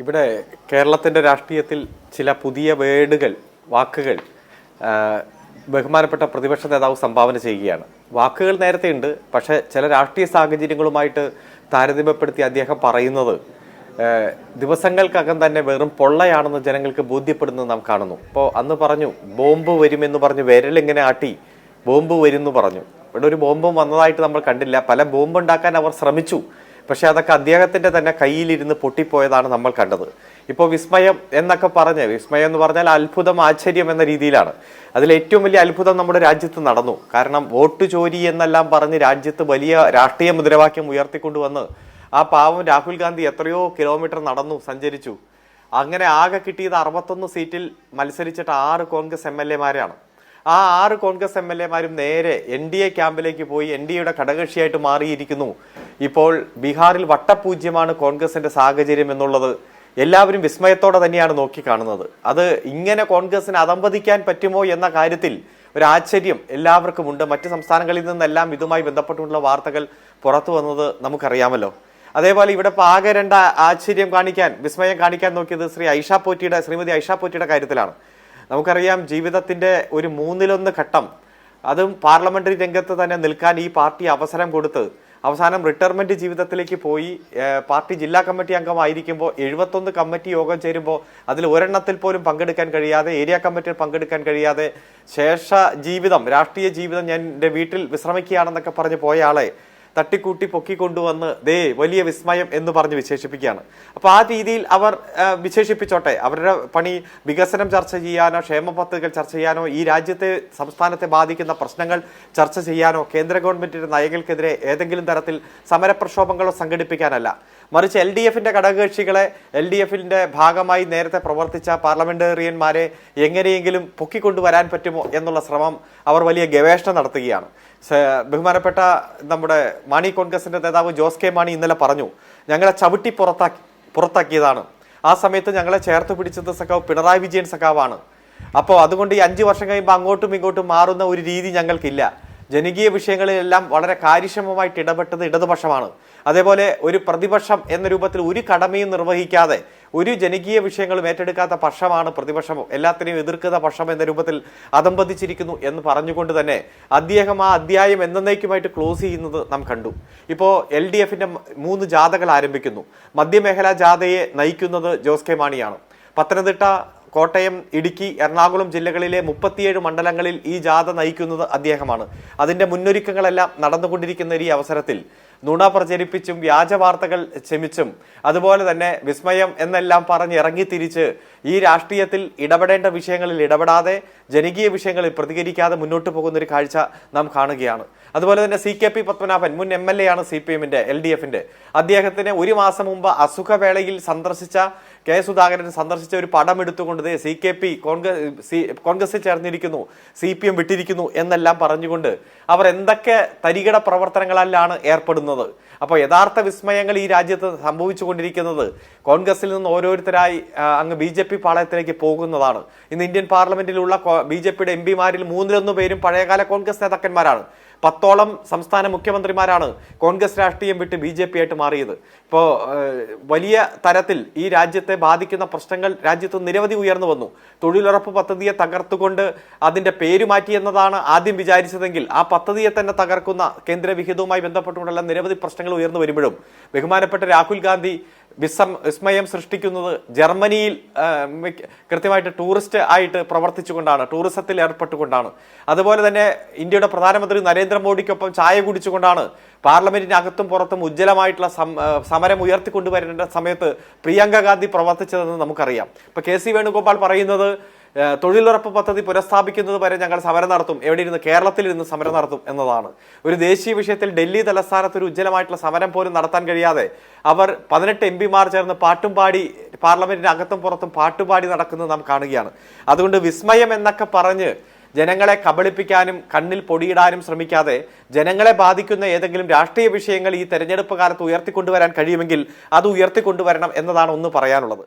ഇവിടെ കേരളത്തിന്റെ രാഷ്ട്രീയത്തിൽ ചില പുതിയ വേർഡുകൾ വാക്കുകൾ ബഹുമാനപ്പെട്ട പ്രതിപക്ഷ നേതാവ് സംഭാവന ചെയ്യുകയാണ്. വാക്കുകൾ നേരത്തെ ഉണ്ട് പക്ഷേ ചില രാഷ്ട്രീയ സാഹചര്യങ്ങളുമായിട്ട് താരതമ്യപ്പെടുത്തി അദ്ദേഹം പറയുന്നത് ദിവസങ്ങൾക്കകം തന്നെ വെറും പൊള്ളയാണെന്ന് ജനങ്ങൾക്ക് ബോധ്യപ്പെടുന്നത് നാം കാണുന്നു. ഇപ്പോൾ അന്ന് പറഞ്ഞു ബോംബ് വരുമെന്ന് പറഞ്ഞ് വിരലിങ്ങനെ ആട്ടി ബോംബ് വരുമെന്ന് പറഞ്ഞു. ഇവിടെ ഒരു ബോംബും വന്നതായിട്ട് നമ്മൾ കണ്ടില്ല. പല ബോംബ് ഉണ്ടാക്കാൻ അവർ ശ്രമിച്ചു. പക്ഷെ അതൊക്കെ അദ്ദേഹത്തിന്റെ തന്നെ കയ്യിലിരുന്ന് പൊട്ടിപ്പോയതാണ് നമ്മൾ കണ്ടത്. ഇപ്പോൾ വിസ്മയം എന്നൊക്കെ പറഞ്ഞ വിസ്മയം എന്ന് പറഞ്ഞാൽ അത്ഭുതം ആശ്ചര്യം എന്ന രീതിയിലാണ്. അതിൽ ഏറ്റവും വലിയ അത്ഭുതം നമ്മുടെ രാജ്യത്ത് നടന്നു. കാരണം വോട്ട് ചോരി എന്നെല്ലാം പറഞ്ഞ് രാജ്യത്ത് വലിയ രാഷ്ട്രീയ മുദ്രാവാക്യം ഉയർത്തിക്കൊണ്ടുവന്ന് ആ പാവം രാഹുൽ ഗാന്ധി എത്രയോ കിലോമീറ്റർ നടന്നു സഞ്ചരിച്ചു. അങ്ങനെ ആകെ കിട്ടിയത് അറുപത്തൊന്ന് സീറ്റിൽ മത്സരിച്ചിട്ട് ആറ് കോൺഗ്രസ് എം എൽ എമാരാണ് ആ ആറ് കോൺഗ്രസ് എം എൽ എമാരും നേരെ എൻ ഡി എ ക്യാമ്പിലേക്ക് പോയി എൻ ഡി എയുടെ ഘടകക്ഷിയായിട്ട് മാറിയിരിക്കുന്നു. ഇപ്പോൾ ബീഹാറിൽ വട്ടപൂജ്യമാണ് കോൺഗ്രസിന്റെ സാഹചര്യം എന്നുള്ളത് എല്ലാവരും വിസ്മയത്തോടെ തന്നെയാണ് നോക്കിക്കാണുന്നത്. അത് ഇങ്ങനെ കോൺഗ്രസിന് അതമ്പതിക്കാൻ പറ്റുമോ എന്ന കാര്യത്തിൽ ഒരു ആശ്ചര്യം എല്ലാവർക്കും ഉണ്ട്. മറ്റ് സംസ്ഥാനങ്ങളിൽ നിന്നെല്ലാം ഇതുമായി ബന്ധപ്പെട്ടുള്ള വാർത്തകൾ പുറത്തു വന്നത് നമുക്കറിയാമല്ലോ. അതേപോലെ ഇവിടെ ഇപ്പോൾ ആകെ രണ്ട് ആശ്ചര്യം കാണിക്കാൻ വിസ്മയം കാണിക്കാൻ നോക്കിയത് ശ്രീ ഐഷ പോറ്റിയുടെ ശ്രീമതി ഐഷ പോറ്റിയുടെ കാര്യത്തിലാണ്. നമുക്കറിയാം ജീവിതത്തിന്റെ ഒരു മൂന്നിലൊന്ന് ഘട്ടം. അതും പാർലമെന്ററി രംഗത്ത് തന്നെ നിൽക്കാൻ ഈ പാർട്ടി അവസരം കൊടുത്ത് അവസാനം റിട്ടയർമെന്റ് ജീവിതത്തിലേക്ക് പോയി പാർട്ടി ജില്ലാ കമ്മിറ്റി അംഗമായിരിക്കുമ്പോൾ എഴുപത്തൊന്ന് കമ്മിറ്റി യോഗം ചേരുമ്പോൾ അതിൽ ഒരെണ്ണത്തിൽ പോലും പങ്കെടുക്കാൻ കഴിയാതെ ഏരിയ കമ്മിറ്റിയിൽ പങ്കെടുക്കാൻ കഴിയാതെ ശേഷ ജീവിതം രാഷ്ട്രീയ ജീവിതം ഞാൻ എന്റെ വീട്ടിൽ വിശ്രമിക്കുകയാണെന്നൊക്കെ പറഞ്ഞ് പോയ ആളെ തട്ടിക്കൂട്ടി പൊക്കിക്കൊണ്ടുവന്ന് ദേ വലിയ വിസ്മയം എന്ന് പറഞ്ഞ് വിശേഷിപ്പിക്കുകയാണ്. അപ്പൊ ആ രീതിയിൽ അവർ വിശേഷിപ്പിച്ചോട്ടെ. അവരുടെ പണി വികസനം ചർച്ച ചെയ്യാനോ ക്ഷേമ പദ്ധതികൾ ചർച്ച ചെയ്യാനോ ഈ രാജ്യത്തെ സംസ്ഥാനത്തെ ബാധിക്കുന്ന പ്രശ്നങ്ങൾ ചർച്ച ചെയ്യാനോ കേന്ദ്ര ഗവൺമെന്റിന്റെ നയങ്ങൾക്കെതിരെ ഏതെങ്കിലും തരത്തിൽ സമരപ്രക്ഷോഭങ്ങളോ സംഘടിപ്പിക്കാനല്ല. മറിച്ച് എൽ ഡി എഫിന്റെ ഘടകകക്ഷികളെ എൽ ഡി എഫിന്റെ ഭാഗമായി നേരത്തെ പ്രവർത്തിച്ച പാർലമെന്റേറിയന്മാരെ എങ്ങനെയെങ്കിലും പൊക്കിക്കൊണ്ടുവരാൻ പറ്റുമോ എന്നുള്ള ശ്രമം അവർ വലിയ ഗവേഷണം നടത്തുകയാണ്. ബഹുമാനപ്പെട്ട നമ്മുടെ മാണി കോൺഗ്രസിന്റെ നേതാവ് ജോസ് കെ മാണി ഇന്നലെ പറഞ്ഞു ഞങ്ങളെ ചവിട്ടി പുറത്താക്കി പുറത്താക്കിയതാണ്. ആ സമയത്ത് ഞങ്ങളെ ചേർത്ത് പിടിച്ചത് സഖാവ് പിണറായി വിജയൻ സഖാവാണ്. അപ്പോൾ അതുകൊണ്ട് ഈ അഞ്ച് വർഷം കഴിയുമ്പോൾ അങ്ങോട്ടും ഇങ്ങോട്ടും മാറുന്ന ഒരു രീതി ഞങ്ങൾക്കില്ല. ജനകീയ വിഷയങ്ങളിലെല്ലാം വളരെ കാര്യക്ഷമമായിട്ട് ഇടപെട്ടത് ഇടതുപക്ഷമാണ്. അതേപോലെ ഒരു പ്രതിപക്ഷം എന്ന രൂപത്തിൽ ഒരു കടമയും നിർവഹിക്കാതെ ഒരു ജനകീയ വിഷയങ്ങളും ഏറ്റെടുക്കാത്ത പക്ഷമാണ് പ്രതിപക്ഷം. എല്ലാത്തിനെയും എതിർക്കുന്ന പക്ഷം എന്ന രൂപത്തിൽ അതമ്പതിച്ചിരിക്കുന്നു എന്ന് പറഞ്ഞുകൊണ്ട് തന്നെ അദ്ദേഹം ആ അധ്യായം എന്നേക്കുമായിട്ട് ക്ലോസ് ചെയ്യുന്നത് നാം കണ്ടു. ഇപ്പോൾ എൽ ഡി എഫിന്റെ മൂന്ന് ജാഥകൾ ആരംഭിക്കുന്നു. മധ്യമേഖലാ ജാഥയെ നയിക്കുന്നത് ജോസ് കെ മാണിയാണ്. പത്തനംതിട്ട കോട്ടയം ഇടുക്കി എറണാകുളം ജില്ലകളിലെ മുപ്പത്തിയേഴ് മണ്ഡലങ്ങളിൽ ഈ ജാഥ നയിക്കുന്നത് അദ്ദേഹമാണ്. അതിന്റെ മുന്നൊരുക്കങ്ങളെല്ലാം നടന്നുകൊണ്ടിരിക്കുന്ന ഈ അവസരത്തിൽ നുണ പ്രചരിപ്പിച്ചും വ്യാജ വാർത്തകൾ ക്ഷമിച്ചും. അതുപോലെ തന്നെ വിസ്മയം എന്നെല്ലാം പറഞ്ഞ് ഇറങ്ങിത്തിരിച്ച് ഈ രാഷ്ട്രീയത്തിൽ ഇടപെടേണ്ട വിഷയങ്ങളിൽ ഇടപെടാതെ ജനകീയ വിഷയങ്ങളിൽ പ്രതികരിക്കാതെ മുന്നോട്ട് പോകുന്ന ഒരു കാഴ്ച നാം കാണുകയാണ്. അതുപോലെ തന്നെ സി കെ പി പത്മനാഭൻ മുൻ എം എൽ എ ആണ് സി പി എമ്മിന്റെ എൽ ഡി എഫിന്റെ. അദ്ദേഹത്തിന് ഒരു മാസം മുമ്പ് അസുഖവേളയിൽ സന്ദർശിച്ച കെ സുധാകരൻ സന്ദർശിച്ച ഒരു പടം എടുത്തുകൊണ്ട് സി കെ പി കോൺഗ്രസ് കോൺഗ്രസിൽ ചേർന്നിരിക്കുന്നു സി പി എം വിട്ടിരിക്കുന്നു എന്നെല്ലാം പറഞ്ഞുകൊണ്ട് അവർ എന്തൊക്കെ തരികിട പ്രവർത്തനങ്ങളിലാണ് ഏർപ്പെടുന്നത് പറയുന്നത് അപ്പോൾ യഥാർത്ഥ വിസ്മയങ്ങൾ ഈ രാജ്യത്ത് സംഭവിച്ചുകൊണ്ടിരിക്കുന്നത് കോൺഗ്രസിൽ നിന്ന് ഓരോരുത്തരായി അങ്ങ് ബി ജെ പി പാളയത്തിലേക്ക് പോകുന്നതാണ്. ഇന്ന് ഇന്ത്യൻ പാർലമെന്റിലുള്ള ബി ജെ പിയുടെ എം പിമാരിൽ മൂന്നിലൊന്ന് പേരും പഴയകാല കോൺഗ്രസ് നേതാക്കന്മാരാണ്. പത്തോളം സംസ്ഥാന മുഖ്യമന്ത്രിമാരാണ് കോൺഗ്രസ് രാഷ്ട്രീയം വിട്ട് ബി ജെ പി ആയിട്ട് മാറിയത്. ഇപ്പോൾ വലിയ തരത്തിൽ ഈ രാജ്യത്തെ ബാധിക്കുന്ന പ്രശ്നങ്ങൾ രാജ്യത്ത് നിരവധി ഉയർന്നു വന്നു. തൊഴിലുറപ്പ് പദ്ധതിയെ തകർത്തുകൊണ്ട് അതിന്റെ പേര് മാറ്റി എന്നതാണ് ആദ്യം വിചാരിച്ചതെങ്കിൽ ആ പദ്ധതിയെ തന്നെ തകർക്കുന്ന കേന്ദ്രവിഹിതവുമായി ബന്ധപ്പെട്ടുകൊണ്ടുള്ള നിരവധി പ്രശ്നങ്ങൾ ഉയർന്നു വരുമ്പോഴും ബഹുമാനപ്പെട്ട രാഹുൽ ഗാന്ധി വിസം വിസ്മയം സൃഷ്ടിക്കുന്നത് ജർമ്മനിയിൽ കൃത്യമായിട്ട് ടൂറിസ്റ്റ് ആയിട്ട് പ്രവർത്തിച്ചുകൊണ്ടാണ് ടൂറിസത്തിൽ ഏർപ്പെട്ടുകൊണ്ടാണ്. അതുപോലെ തന്നെ ഇന്ത്യയുടെ പ്രധാനമന്ത്രി നരേന്ദ്രമോദിക്കൊപ്പം ചായ കുടിച്ചുകൊണ്ടാണ് പാർലമെന്റിനകത്തും പുറത്തും ഉജ്ജ്വലമായിട്ടുള്ള സമരം ഉയർത്തിക്കൊണ്ടുവരേണ്ട സമയത്ത് പ്രിയങ്ക ഗാന്ധി പ്രവർത്തിച്ചതെന്ന് നമുക്കറിയാം. ഇപ്പൊ കെ സി വേണുഗോപാൽ പറയുന്നത് തൊഴിലുറപ്പ് പദ്ധതി പുനഃസ്ഥാപിക്കുന്നത് വരെ ഞങ്ങൾ സമരം നടത്തും. എവിടെ ഇരുന്ന് കേരളത്തിൽ ഇരുന്ന് സമരം നടത്തും എന്നതാണ്. ഒരു ദേശീയ വിഷയത്തിൽ ഡൽഹി തലസ്ഥാനത്ത് ഒരു ഉജ്ജ്വലമായിട്ടുള്ള സമരം പോലും നടത്താൻ കഴിയാതെ അവർ പതിനെട്ട് എം പിമാർ ചേർന്ന് പാട്ടും പാടി പാർലമെന്റിന് അകത്തും പുറത്തും പാട്ടുപാടി നടക്കുന്നത് നാം കാണുകയാണ്. അതുകൊണ്ട് വിസ്മയം എന്നൊക്കെ പറഞ്ഞ് ജനങ്ങളെ കബളിപ്പിക്കാനും കണ്ണിൽ പൊടിയിടാനും ശ്രമിക്കാതെ ജനങ്ങളെ ബാധിക്കുന്ന ഏതെങ്കിലും രാഷ്ട്രീയ വിഷയങ്ങൾ ഈ തെരഞ്ഞെടുപ്പ് കാലത്ത് ഉയർത്തിക്കൊണ്ടുവരാൻ കഴിയുമെങ്കിൽ അത് ഉയർത്തിക്കൊണ്ടുവരണം എന്നതാണ് ഒന്ന് പറയാനുള്ളത്.